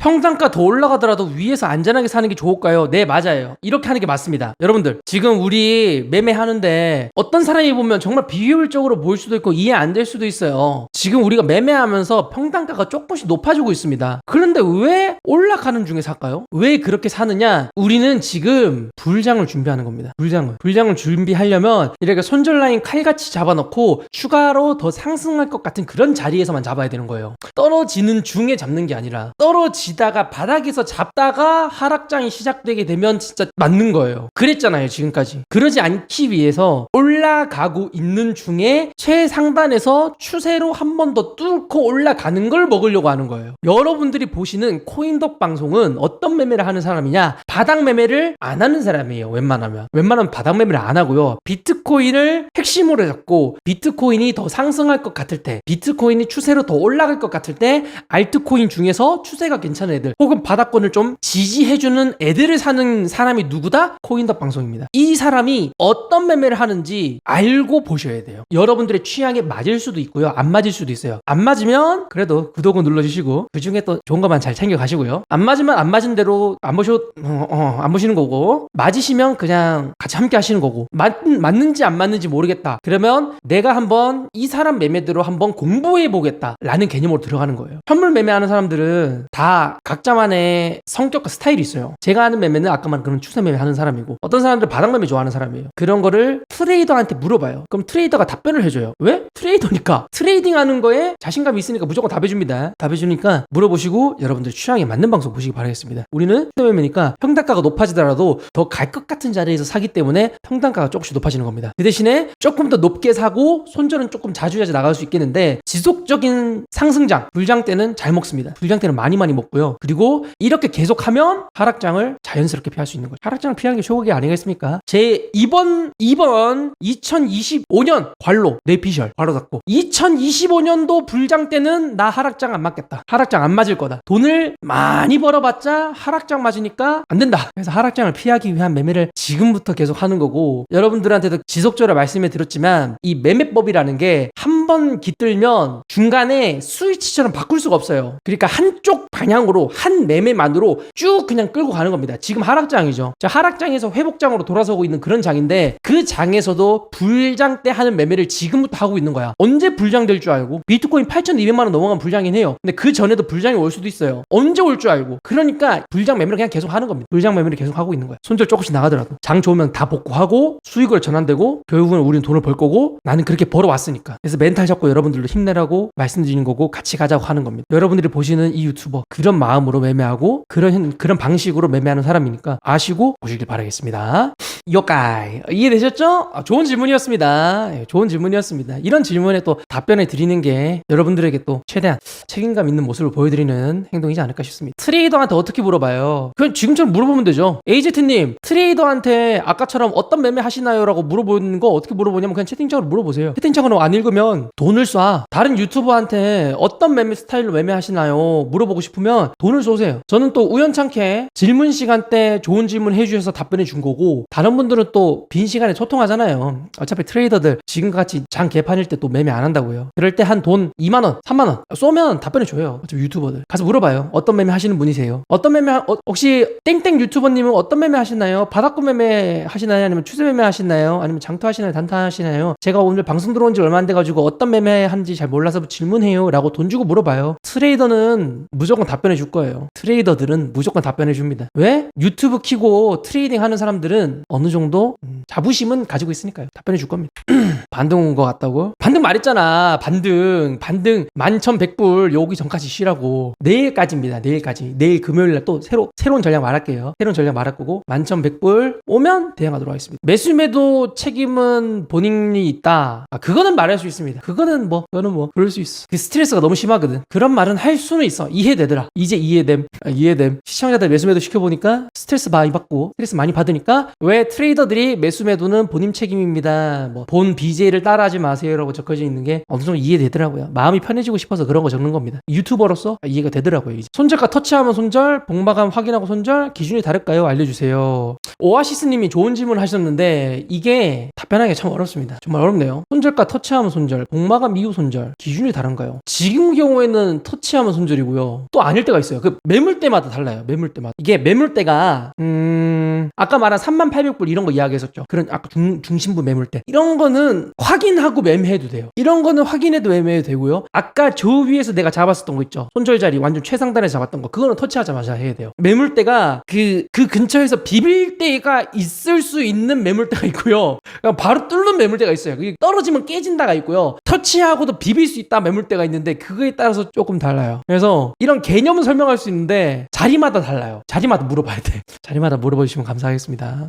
평단가 더 올라가더라도 위에서 안전하게 사는 게 좋을까요? 네, 맞아요. 이렇게 하는 게 맞습니다. 여러분들, 지금 우리 매매하는데 어떤 사람이 보면 정말 비효율적으로 보일 수도 있고 이해 안 될 수도 있어요. 지금 우리가 매매하면서 평단가가 조금씩 높아지고 있습니다. 그런데 왜 올라가는 중에 살까요? 왜 그렇게 사느냐? 우리는 지금 불장을 준비하는 겁니다. 불장을. 불장을 준비하려면 이렇게 손절 라인 칼같이 잡아놓고 추가로 더 상승할 것 같은 그런 자리에서만 잡아야 되는 거예요. 떨어지는 중에 잡는 게 아니라 떨어지다가 바닥에서 잡다가 하락장이 시작되게 되면 진짜 맞는 거예요. 그랬잖아요, 지금까지. 그러지 않기 위해서 올라가고 있는 중에 최상단에서 추세로 한번 더 뚫고 올라가는 걸 먹으려고 하는 거예요. 여러분들이 보시는 코인덕 방송은 어떤 매매를 하는 사람이냐? 바닥 매매를 안 하는 사람이에요, 웬만하면. 웬만하면 바닥 매매를 안 하고요. 비트코인을 핵심으로 잡고 비트코인이 더 상승할 것 같을 때, 비트코인이 추세로 더 올라갈 것 같을 때, 알트코인 중에서 추세가 괜찮은 애들, 혹은 바닥권을 좀 지지해주는 애들을 사는 사람이 누구다? 코인덕 방송입니다. 이 사람이 어떤 매매를 하는지 알고 보셔야 돼요. 여러분들의 취향에 맞을 수도 있고요. 안 맞을 수도 있어요. 안 맞으면 그래도 구독은 눌러주시고 그 중에 또 좋은 것만 잘 챙겨 가시고요. 안 맞으면 안 맞은 대로 안 보셔 어, 어, 안 보시는 거고 맞으시면 그냥 같이 함께 하시는 거고 맞, 맞는지 안 맞는지 모르겠다. 그러면 내가 한번 이 사람 매매대로 한번 공부해 보겠다라는 개념으로 들어가는 거예요. 현물 매매하는 사람들은 다 각자만의 성격과 스타일이 있어요. 제가 하는 매매는 아까 말한 그런 추세 매매 하는 사람이고 어떤 사람들은 바닥 매매 좋아하는 사람이에요. 그런 거를 트레이더한테 물어봐요. 그럼 트레이더가 답변을 해줘요. 왜? 트레이더니까 트레이딩 하는 거에 자신감이 있으니까 무조건 답해줍니다. 답해주니까 물어보시고 여러분들 취향에 맞는 방송 보시기 바라겠습니다. 우리는 추세 매매니까 평단가가 높아지더라도 더 갈 것 같은 자리에서 사기 때문에 평단가가 조금씩 높아지는 겁니다. 그 대신에 조금 더 높게 사고 손절은 조금 자주 자주 나갈 수 있겠는데 지속적인 상승장, 불장 때는 잘 먹습니다. 불장 때는 많이 많이 먹고요. 그리고 이렇게 계속하면 하락장을 자연스럽게 피할 수 있는 거죠. 하락장을 피하는 게 최고가 아니겠습니까? 제 이번 이번 2025년 관로 내피셜 바로 닫고 2025년도 불장 때는 나 하락장 안 맞겠다. 하락장 안 맞을 거다. 돈을 많이 벌어봤자 하락장 맞으니까 안 된다. 그래서 하락장을 피하기 위한 매매를 지금부터 계속 하는 거고 여러분들한테도 지속적으로 말씀해 드렸지만 이 매매법이라는 게 한 번 깃들면 중간에 스위치처럼 바꿀 수가 없어요. 그러니까 한쪽 방향으로 한 매매만으로 쭉 그냥 끌고 가는 겁니다. 지금 하락장이죠. 자, 하락장에서 회복장으로 돌아서고 있는 그런 장인데 그 장에서도 불장 때 하는 매매를 지금부터 하고 있는 거야. 언제 불장 될 줄 알고? 비트코인 8,200만 원 넘어가면 불장이긴 해요. 근데 그 전에도 불장이 올 수도 있어요. 언제 올 줄 알고? 그러니까 불장 매매를 그냥 계속 하는 겁니다. 불장 매매를 계속 하고 있는 거야. 손절 조금씩 나가더라도 장 좋으면 다 복구하고 수익으로 전환되고 결국은 우리는 돈을 벌 거고 나는 그렇게 벌어왔으니까. 그래서 멘탈 잡고 여러분들도 힘내라고 말씀드리는 거고 같이 가자고 하는 겁니다. 여러분들이 보시는 이 유튜버 그런 마음으로 매매하고 그런 그런 방식으로 매매하는 사람이니까 아시고 보시길 바라겠습니다. 요까이 이해되셨죠? 아, 좋은 질문이었습니다. 예, 좋은 질문이었습니다. 이런 질문에 또 답변을 드리는 게 여러분들에게 또 최대한 책임감 있는 모습을 보여드리는 행동이지 않을까 싶습니다. 트레이더한테 어떻게 물어봐요? 그냥 지금처럼 물어보면 되죠. 에이제트님 트레이더한테 아까처럼 어떤 매매 하시나요?라고 물어보는 거 어떻게 물어보냐면 그냥 채팅창으로 물어보세요. 채팅창으로 안 읽으면 돈을 쏴. 다른 유튜버한테 어떤 매매 스타일로 매매하시나요? 물어보고 싶 으면 돈을 쏘세요. 저는 또 우연찮게 질문 시간 때 좋은 질문 해주셔서 답변해 준 거고 다른 분들은 또 빈 시간에 소통하잖아요. 어차피 트레이더들 지금같이 장 개판일 때 또 매매 안 한다고요. 그럴 때 한 돈 2만 원, 3만 원 쏘면 답변해 줘요. 어차피 유튜버들 가서 물어봐요. 어떤 매매 하시는 분이세요? 어떤 매매 하- 어, 혹시 땡땡 유튜버님은 어떤 매매 하시나요? 바닥권 매매 하시나요? 아니면 추세 매매 하시나요? 아니면 장투 하시나요? 단타 하시나요? 제가 오늘 방송 들어온 지 얼마 안 돼가지고 어떤 매매 하는지 잘 몰라서 질문해요 라고 돈 주고 물어봐요. 트레이더는 무조건 답변해 줄 거예요. 트레이더들은 무조건 답변해 줍니다. 왜? 유튜브 키고 트레이딩 하는 사람들은 어느 정도 음, 자부심은 가지고 있으니까요. 답변해 줄 겁니다. 반등 온 것 같다고? 반등 말했잖아. 반등, 반등 만천백불 여기 전까지 쉬라고. 내일까지입니다. 내일까지. 내일 금요일 날 또 새로 새로운 전략 말할게요. 새로운 전략 말할 거고 만천백불 오면 대응하도록 하겠습니다. 매수매도 책임은 본인이 있다. 아, 그거는 말할 수 있습니다. 그거는 뭐, 그거는 뭐 그럴 수 있어. 그 스트레스가 너무 심하거든. 그런 말은 할 수는 있어. 이해되더라. 이제 이해됨. 아, 이해됨. 시청자들 매수매도 시켜보니까 스트레스 많이 받고 스트레스 많이 받으니까 왜 트레이더들이 매수매도는 본인 책임입니다. 뭐 본 BJ를 따라하지 마세요라고 적혀져 있는 게 어느 정도 이해되더라고요. 마음이 편해지고 싶어서 그런 거 적는 겁니다. 유튜버로서 이해가 되더라고요. 이제. 손절가 터치하면 손절, 복마감 확인하고 손절 기준이 다를까요? 알려주세요. 오아시스님이 좋은 질문 하셨는데 이게 답변하기가 참 어렵습니다. 정말 어렵네요. 손절과 터치하면 손절, 복마감 이후 손절 기준이 다른가요? 지금 경우에는 터치하면 손절이고요. 또 아닐 때가 있어요. 그 매물대마다 달라요. 매물대마다 이게 매물대가 음 아까 말한 3,800불 이런 거 이야기했었죠. 그런 아까 중, 중심부 매물대 이런 거는 확인하고 매매해도 돼요. 이런 거는 확인해도 매매해도 되고요. 아까 저 위에서 내가 잡았었던 거 있죠. 손절 자리 완전 최상단에 잡았던 거 그거는 터치하자마자 해야 돼요. 매물대가 그, 그 근처에서 비빌 때가 있을 수 있는 매물대가 있고요. 그냥 바로 뚫는 매물대가 있어요. 그게 떨어지면 깨진다가 있고요. 터치하고도 비빌 수 있다 매물대가 있는데 그거에 따라서 조금 달라요. 그래서 이런 개념은 설명할 수 있는데 자리마다 달라요. 자리마다 물어봐야 돼. 자리마다 물어보시면 감사하겠습니다.